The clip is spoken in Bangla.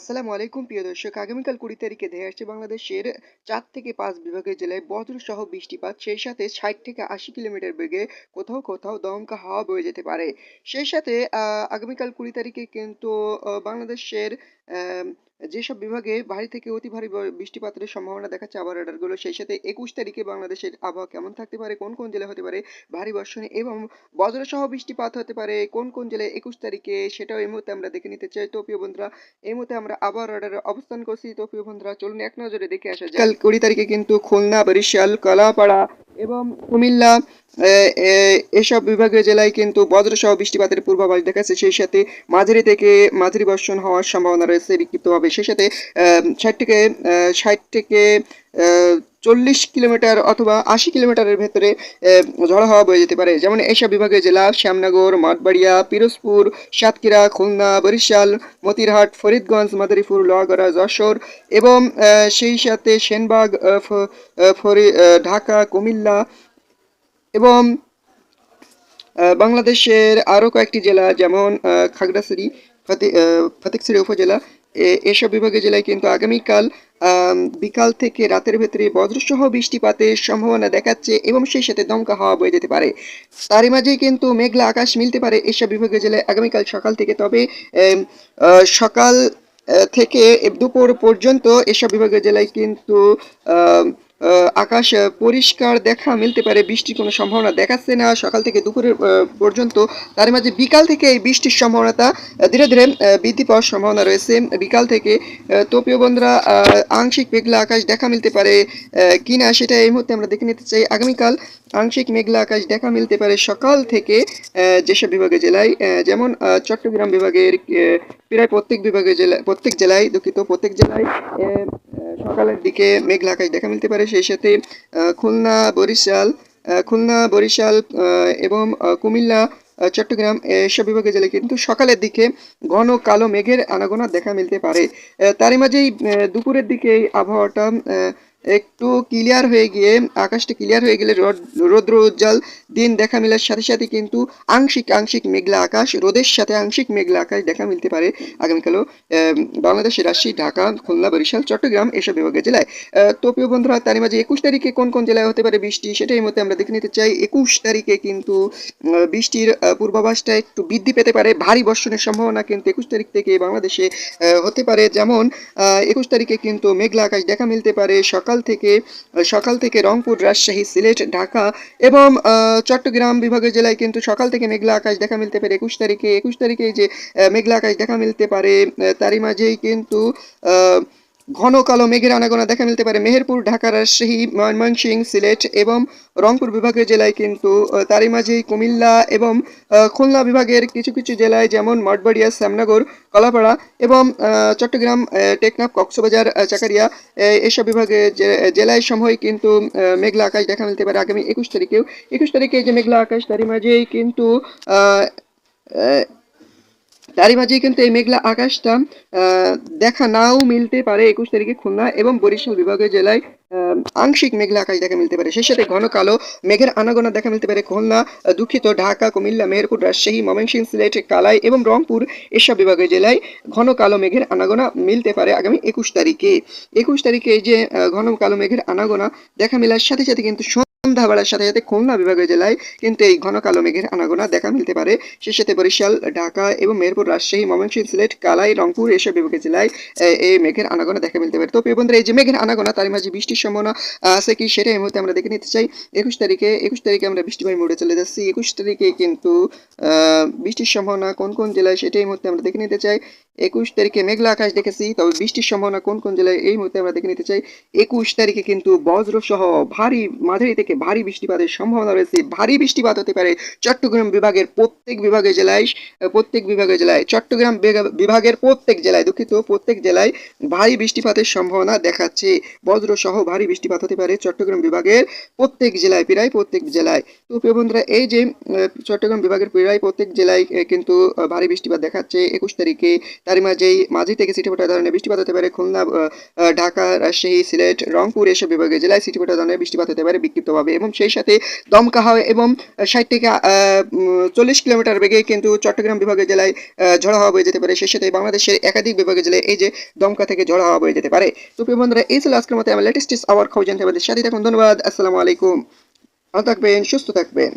আসসালামু আলাইকুম, প্রিয় দর্শক। আগামীকাল কুড়ি তারিখে ধেয়ে আসছে বাংলাদেশের চার থেকে পাঁচ বিভাগের জেলায় বজ্রসহ বৃষ্টিপাত, সেই সাথে ষাট থেকে আশি কিলোমিটার বেগে কোথাও কোথাও দমকা হাওয়া বয়ে যেতে পারে। সেই সাথে আগামীকাল কুড়ি তারিখে কিন্তু বাংলাদেশের যেসব বিভাগে ভারী থেকে অতি ভারী বৃষ্টিপাতের সম্ভাবনা দেখাচ্ছে আবার রাডারগুলো, সেই সাথে একুশ তারিখে বাংলাদেশের আবহাওয়া কেমন থাকতে পারে, কোন কোন জেলায় হতে পারে ভারী বর্ষণ এবং বজ্রসহ বৃষ্টিপাত হতে পারে, কোন কোন জেলায় একুশ তারিখে, সেটাও এই মুহূর্তে আমরা দেখে নিতে চাই। তো প্রিয় বন্ধুরা, এই মুহূর্তে আমরা আবার অর্ডারে অবস্থান করছি। তো প্রিয় বন্ধুরা, চলুন এক নজরে দেখে আসা কাল কুড়ি তারিখে কিন্তু খুলনা, বরিশাল, কলাপাড়া এবং কুমিল্লা এসব বিভাগীয় জেলায় কিন্তু বজ্রসহ বৃষ্টিপাতের পূর্বাভাস দেখাচ্ছে। সেই সাথে মাঝারি থেকে মাঝারি বর্ষণ হওয়ার সম্ভাবনা রয়েছে বিক্ষিপ্তভাবে। সেই সাথে ষাট থেকে ষাট থেকে চল্লিশ কিলোমিটার অথবা আশি কিলোমিটারের ভেতরে ঝড় হাওয়া বয়ে যেতে পারে। যেমন এইসব বিভাগীয় জেলা, শ্যামনগর, মাঠবাড়িয়া, পিরোজপুর, সাতক্ষীরা, খুলনা, বরিশাল, মতিরহাট, ফরিদগঞ্জ, মাদারীপুর, লোহাগড়া, যশোর এবং সেই সাথে সেনবাগ ঢাকা, কুমিল্লা এবং বাংলাদেশের আরও কয়েকটি জেলা যেমন খাগড়াছড়ি, ফতে- ফতেকছড়ি উপজেলা এসব বিভাগের জেলায় কিন্তু আগামীকাল বিকাল থেকে রাতের ভেতরে বজ্রসহ বৃষ্টিপাতের সম্ভাবনা দেখাচ্ছে এবং সেই সাথে দমকা হাওয়া বয়ে যেতে পারে। তারই মাঝেই কিন্তু মেঘলা আকাশ মিলতে পারে এসব বিভাগে জেলায় আগামীকাল সকাল থেকে, তবে সকাল থেকে দুপুর পর্যন্ত এসব বিভাগের জেলায় কিন্তু আকাশ পরিষ্কার দেখা মিলতে পারে বৃষ্টির কোনো সম্ভাবনা দেখাচ্ছে না। সকাল থেকে দুপুরের পর্যন্ত তার মাঝে বিকাল থেকে এই বৃষ্টির সম্ভাবনাটা ধীরে ধীরে বৃদ্ধি পাওয়ার সম্ভাবনা রয়েছে। বিকাল থেকে আহ, তো প্রিয় বন্ধুরা আংশিক মেঘলা আকাশ দেখা মিলতে পারে কিনা সেটা এই মুহূর্তে আমরা দেখে নিতে চাই। আগামীকাল আংশিক মেঘলা আকাশ দেখা মিলতে পারে সকাল থেকে যেসব বিভাগের জেলায় যেমন চট্টগ্রাম বিভাগের প্রায় প্রত্যেক বিভাগের জেলা প্রত্যেক জেলায় দুঃখিত প্রত্যেক জেলায় সকালের দিকে মেঘলা আকাশ দেখা মিলতে পারে। সেই সাথে খুলনা, বরিশাল খুলনা, বরিশাল এবং কুমিল্লা চট্টগ্রাম এসব বিভাগে জেলায় কিন্তু সকালের দিকে ঘন কালো মেঘের আনাগোনা দেখা মিলতে পারে। তারই মাঝেই দুপুরের দিকে এই আবহাওয়াটা একটু ক্লিয়ার হয়ে গিয়ে, আকাশটা ক্লিয়ার হয়ে গেলে রোদ- রৌদ্র উজ্জ্বল, দিন দেখা মেলার সাথে সাথে কিন্তু আংশিক আংশিক মেঘলা আকাশ, রোদের সাথে আংশিক মেঘলা আকাশ দেখা মিলতে পারে আগামীকালও। বাংলাদেশের রাজশাহী, ঢাকা, খুলনা, বরিশাল, চট্টগ্রাম এসব বিভাগের জেলায়। তো প্রিয় বন্ধুরা তারই মাঝে একুশ তারিখে কোন কোন জেলায় হতে পারে বৃষ্টি, সেটাই মধ্যে আমরা দেখে নিতে চাই। একুশ তারিখে কিন্তু বৃষ্টির পূর্বাভাসটা একটু বৃদ্ধি পেতে পারে, ভারী বর্ষণের সম্ভাবনা কিন্তু একুশ তারিখ থেকে বাংলাদেশে হতে পারে। যেমন একুশ তারিখে কিন্তু মেঘলা আকাশ দেখা মিলতে পারে, সকাল থেকে সকাল থেকে রংপুর, রাজশাহী, সিলেট, ঢাকা এবং চট্টগ্রাম বিভাগের জেলায় কিন্তু সকাল থেকে মেঘলা আকাশ দেখা মিলতে পারে। একুশ তারিখে একুশ তারিখে যে মেঘলা আকাশ দেখা মিলতে পারে তারই মাঝেই কিন্তু ঘন কালো মেঘের আনাগোনা দেখা মিলতে পারে। মেহেরপুর ঢাকা রাজশাহী ময়মনসিংহ সিলেট এবং রংপুর বিভাগের জেলায় কিন্তু তারই মাঝেই কুমিল্লা এবং খুলনা বিভাগের কিছু কিছু জেলায় যেমন মঠবাড়িয়া, শ্যামনগর, কলাপাড়া এবং চট্টগ্রাম টেকনাফ, কক্সবাজার চাকারিয়া এসব বিভাগে জেলায় সময় কিন্তু মেঘলা আকাশ দেখা মিলতে পারে আগামী একুশ তারিখেও। একুশ তারিখে যে মেঘলা আকাশ, তারই মাঝেই কিন্তু তারই মাঝেই কিন্তু এই মেঘলা আকাশটা দেখা নাও মিলতে পারে একুশ তারিখে খুলনা এবং বরিশাল বিভাগীয় জেলায় আংশিক মেঘলা আকাশ দেখা মিলতে পারে। সেই সাথে ঘন কালো মেঘের আনাগোনা দেখা মিলতে পারে খুলনা দুঃখিত ঢাকা, কুমিল্লা, মেহেরপুর, রাজশাহী, ময়মনসিংহ, সিলেট, কালাই এবং রংপুর এসব বিভাগীয় জেলায় ঘন কালো মেঘের আনাগোনা মিলতে পারে আগামী একুশ তারিখে। একুশ তারিখে যে ঘন কালো মেঘের আনাগোনা দেখা মেলার সাথে সাথে কিন্তু সন্ধ্যা বেলার সাথে সাথে খুলনা বিভাগীয় জেলায় কিন্তু এই ঘন কালো মেঘের আনাগোনা দেখা মিলতে পারে। সেই সাথে বরিশাল, ঢাকা এবং মেহেরপুর, রাজশাহী, ময়মনসিংহ, সিলেট, কালাই, রংপুর এসব বিভাগের জেলায় এই মেঘের আনাগোনা দেখা মিলতে পারে। তো প্রিয় বন্ধুরা, এই যে মেঘের আনাগোনা তার মাঝে বৃষ্টির সম্ভাবনা আছে কি সেটা এই মুহূর্তে আমরা দেখে নিতে চাই। একুশ তারিখে একুশ তারিখে আমরা বৃষ্টিবাড়ি মোড়ে চলে যাচ্ছি। একুশ তারিখে কিন্তু বৃষ্টির সম্ভাবনা কোন কোন জেলায় সেটা এই মুহূর্তে আমরা দেখে নিতে চাই। একুশ তারিখে মেঘলা আকাশ দেখেছি, তবে বৃষ্টির সম্ভাবনা কোন কোন জেলায় এই মুহূর্তে আমরা দেখে নিতে চাই। একুশ তারিখে কিন্তু বজ্র সহ ভারী, মাঝারি থেকে ভারী বৃষ্টিপাতের সম্ভাবনা রয়েছে। ভারী বৃষ্টিপাত হতে পারে চট্টগ্রাম বিভাগের প্রত্যেক বিভাগের জেলায় প্রত্যেক বিভাগের জেলায়, চট্টগ্রাম বিভাগের প্রত্যেক জেলায়, দুঃখিত, প্রত্যেক জেলায় ভারী বৃষ্টিপাতের সম্ভাবনা দেখাচ্ছে। বজ্র সহ ভারী বৃষ্টিপাত হতে পারে চট্টগ্রাম বিভাগের প্রত্যেক জেলায়, প্রায় প্রত্যেক জেলায়। তো প্রিয় বন্ধুরা, এই যে চট্টগ্রাম বিভাগের প্রায় প্রত্যেক জেলায় কিন্তু ভারী বৃষ্টিপাত দেখাচ্ছে একুশ তারিখে। তারই মাঝেই মাঝি থেকে সিটিপোটা ধরনের বৃষ্টিপাত হতে পারে। খুলনা ঢাকা, রাজশাহী, সিলেট, রংপুর এসব বিভাগের জেলায় সিটিপোটা ধরনের বৃষ্টিপাত হতে পারে বিক্ষিপ্তভাবে এবং সেই সাথে দমকা হাওয়া এবং ষাট থেকে চল্লিশ কিলোমিটার বেগে কিন্তু চট্টগ্রাম বিভাগের জেলায় ঝড়ো হাওয়া বয়ে যেতে পারে। সেই সাথে বাংলাদেশের একাধিক বিভাগের জেলায় এই যে দমকা থেকে ঝড়ো হাওয়া বয়ে যেতে পারে। তো প্রিয় বন্ধুরা, এই ছিল আজকের মতো আমার লেটেস্ট আওয়ার খবর জানতে আমাদের সাথে থাকুন। ধন্যবাদ, আসসালামু আলাইকুম। ভালো থাকবেন, সুস্থ থাকবেন।